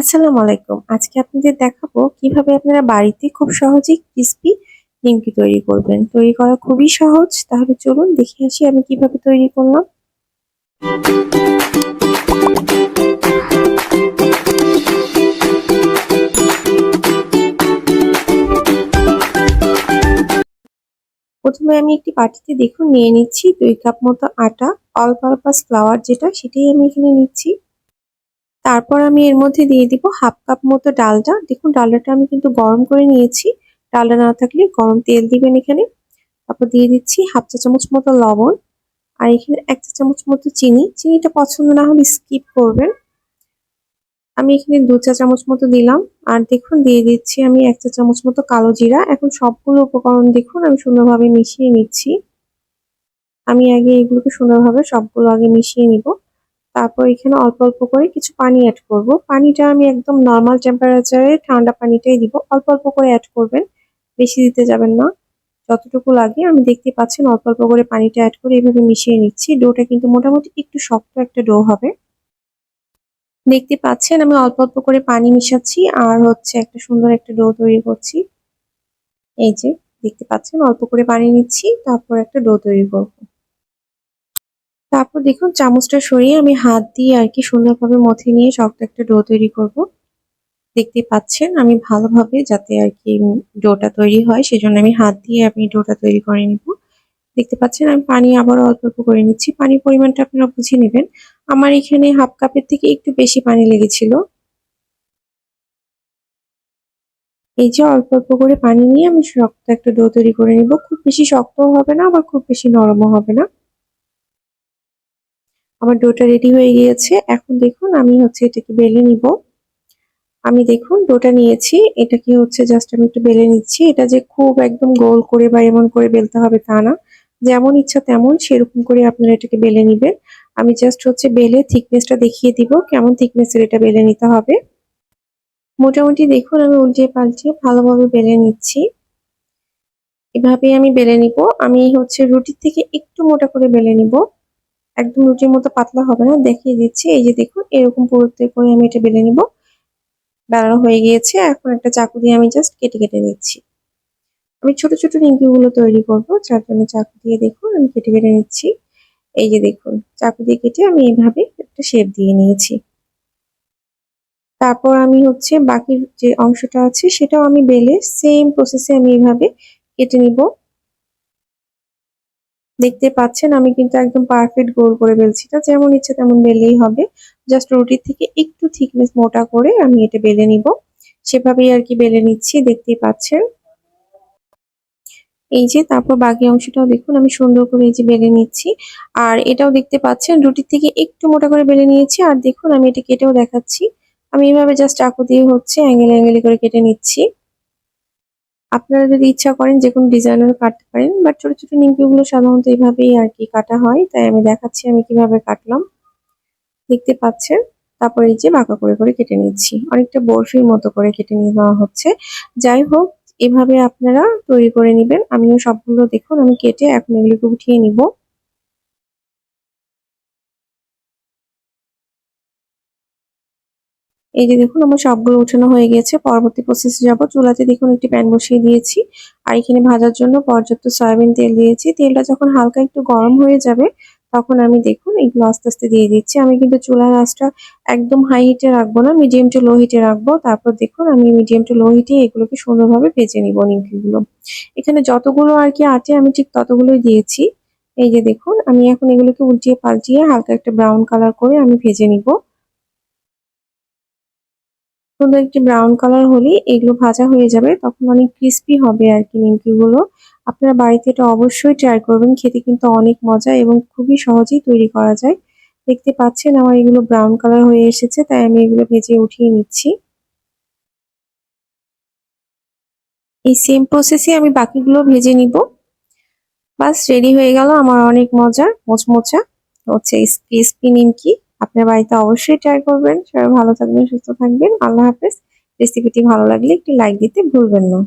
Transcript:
আসসালামু আলাইকুম। আজকে আপনাদের দেখাবো কীভাবে আপনারা বাড়িতে খুব সহজেই ক্রিস্পি নিমকি তৈরি করবেন। তৈরি করা খুবই সহজ। তাহলে চলুন দেখে আসি আমি কীভাবে তৈরি করলাম। প্রথমে আমি একটি বাটিতে দেখুন নিয়ে নিচ্ছি দুই কাপ মতো আটা অল পারপাস ফ্লাওয়ার যেটা, সেটাই আমি এখানে নিচ্ছি। তারপর আমি এর মধ্যে দিয়ে দিব হাফ কাপ মতো ডালটা দেখুন ডালটা আমি কিন্তু গরম করে নিয়েছি। ডালটা না থাকলে গরম তেল দিবেন এখানে। তারপর দিয়ে দিচ্ছি হাফ চা চামচ মতো লবণ আর এখানে এক চা চামচ মতো চিনি। চিনিটা পছন্দ না হলে স্কিপ করবেন। আমি এখানে দু চা চামচ মতো দিলাম। আর দেখুন, দিয়ে দিচ্ছি আমি এক চা চামচ মতো কালো জিরা। এখন সবগুলো উপকরণ দেখুন, আমি সুন্দরভাবে মিশিয়ে নিচ্ছি। আমি আগে এগুলোকে সুন্দরভাবে সবগুলো আগে মিশিয়ে নিব। তারপর এখানে অল্প অল্প করে কিছু পানি অ্যাড করব। পানিটা আমি একদম নর্মাল টেম্পারেচারে ঠান্ডা পানিটাই দিব। অল্প অল্প করে অ্যাড করবেন, বেশি দিতে যাবেন না। যতটুকু লাগে, আমি দেখতে পাচ্ছেন অল্প অল্প করে পানিটা অ্যাড করে এভাবে মিশিয়ে নিচ্ছি। ডোটা কিন্তু মোটামুটি একটু শক্ত একটা ডো হবে। দেখতে পাচ্ছেন আমি অল্প অল্প করে পানি মিশাচ্ছি আর হচ্ছে একটা সুন্দর একটা ডো তৈরি করছি। এই যে, দেখতে পাচ্ছেন অল্প করে পানি নিচ্ছি, তারপর একটা ডো তৈরি করব। তারপর দেখুন, চামচটা সরিয়ে আমি হাত দিয়ে আর কি সুন্দরভাবে মথে নিয়ে শক্ত একটা ডো তৈরি করব। দেখতে পাচ্ছেন, আমি ভালোভাবে যাতে আর কি ডোটা তৈরি হয়, সেজন্য আমি হাত দিয়ে আমি ডোটা তৈরি করে নিব। দেখতে পাচ্ছেন, আমি পানি আবার অল্প অল্প করে নিচ্ছি। পানির পরিমাণটা আপনারা বুঝে নেবেন। আমার এখানে হাফ কাপের থেকে একটু বেশি পানি লেগেছিল। এই যে অল্প অল্প করে পানি নিয়ে আমি শক্ত একটা ডো তৈরি করে নিব। খুব বেশি শক্তও হবে না, আবার খুব বেশি নরমও হবে না। আমার ডোটা রেডি হয়ে গিয়েছে। এখন দেখুন, আমি হচ্ছে এটাকে বেলে নিব। আমি দেখুন, ডোটা নিয়েছি। এটাকে হচ্ছে জাস্ট আমি একটু বেলে নিচ্ছি। এটা যে খুব একদম গোল করে বা এমন করে বেলতে হবে তা না। যেমন ইচ্ছা তেমন সেরকম করে আপনারা এটাকে বেলে নেবেন। আমি জাস্ট হচ্ছে বেলে থিকনেসটা দেখিয়ে দিব, কেমন থিকনেসের এটা বেলে নিতে হবে। মোটামুটি দেখুন, আমি উল্টিয়ে পাল্টিয়ে ভালোভাবে বেলে নিচ্ছি। এভাবে আমি বেলে নিব। আমি হচ্ছে রুটির থেকে একটু মোটা করে বেলে নিব। একদম রুটির মতো পাতলা হবে না, দেখিয়ে দিচ্ছি। এই যে দেখুন, এরকম পুরোতে করে আমি এটা বেলে নিব। বেলানো হয়ে গিয়েছে, এখন একটা চাকু দিয়ে আমি জাস্ট কেটে কেটে নিচ্ছি। আমি ছোট ছোটগুলো তৈরি করব, যার জন্য চাকু দিয়ে দেখুন আমি কেটে কেটে নিচ্ছি। এই যে দেখুন, চাকু দিয়ে কেটে আমি এইভাবে একটা শেপ দিয়ে নিয়েছি। তারপর আমি হচ্ছে বাকি যে অংশটা আছে, সেটাও আমি বেলে সেম প্রসেসে আমি এইভাবে কেটে নিব। দেখতে পাচ্ছেন, আমি কিন্তু একদম পারফেক্ট গোল করে বেলছি। এটা যেমন ইচ্ছে তেমন বেলেই হবে। জাস্ট রুটির থেকে একটু থিকনেস মোটা করে আমি এটা বেলে নিব। সেভাবেই আর কি বেলে নিচ্ছি, দেখতেই পাচ্ছেন। এই যে, তারপর বাকি অংশটাও দেখুন, আমি সুন্দর করে এই যে বেলে নিচ্ছি। আর এটাও দেখতে পাচ্ছেন, রুটির থেকে একটু মোটা করে বেলে নিয়েছি। আর দেখুন, আমি এটা কেটেও দেখাচ্ছি। আমি এভাবে জাস্ট চাকু দিয়ে হচ্ছে অ্যাঙ্গেল অ্যাঙ্গেল করে কেটে নিচ্ছি। আপনারা যদি ইচ্ছা করেন যে কোনো ডিজাইনের কাটতে পারেন বাট ছোট ছোট নিমকিগুলো সাধারণত এইভাবেই আর কি কাটা হয়, তাই আমি দেখাচ্ছি আমি কীভাবে কাটলাম। দেখতে পাচ্ছেন? তারপর এই যে বাঁকা করে করে কেটে নিচ্ছি। অনেকটা বরফির মতো করে কেটে নিয়ে নেওয়া হচ্ছে। যাই হোক, এভাবে আপনারা তৈরি করে নেবেন। আমিও সবগুলো দেখুন, আমি কেটে এখন এগুলোকে উঠিয়ে নিব। এই যে দেখুন, আমার সবগুলো উঠানো হয়ে গেছে। পরবর্তী প্রসেসে যাব। চুলাতে দেখুন, একটি প্যান বসিয়ে দিয়েছি। আর এখানে ভাজার জন্য পর্যাপ্ত সয়াবিন তেল দিয়েছি। তেলটা যখন হালকা একটু গরম হয়ে যাবে, তখন আমি দেখুন এগুলো আস্তে আস্তে দিয়ে দিচ্ছি। আমি কিন্তু চুলার আঁচটা একদম হাই হিটে রাখব না মিডিয়াম টু লো হিটে রাখব। তারপর দেখুন, আমি মিডিয়াম টু লো হিটে এগুলোকে সুন্দরভাবে ভেজে নিব নিমকিগুলো। এখানে যতগুলো আর কি আটে, আমি ঠিক ততগুলোই দিয়েছি। এই যে দেখুন, আমি এখন এগুলোকে উল্টিয়ে পাল্টিয়ে হালকা একটা ব্রাউন কালার করে আমি ভেজে নিবো। সুন্দর একটি ব্রাউন কালার হলে এগুলো ভাজা হয়ে যাবে, তখন অনেক ক্রিস্পি হবে আর কি নিমকিগুলো। আপনারা বাড়িতে এটা অবশ্যই ট্রাই করবেন, খেতে কিন্তু অনেক মজা এবং খুবই সহজেই তৈরি করা যায়। দেখতে পাচ্ছেন আমার এগুলো ব্রাউন কালার হয়ে এসেছে, তাই আমি এগুলো ভেজে উঠিয়ে নিচ্ছি। এই সেম প্রসেসে আমি বাকিগুলো ভেজে নিব। বাস রেডি হয়ে গেল আমার অনেক মজা, মোচমোচা, হচ্ছে ক্রিস্পি নিমকি। আপনার বাড়িতে অবশ্যই ট্রাই করবেন। সবাই ভালো থাকবেন, সুস্থ থাকবেন। আল্লাহ হাফেজ। রেসিপিটি ভালো লাগলে একটি লাইক দিতে ভুলবেন না।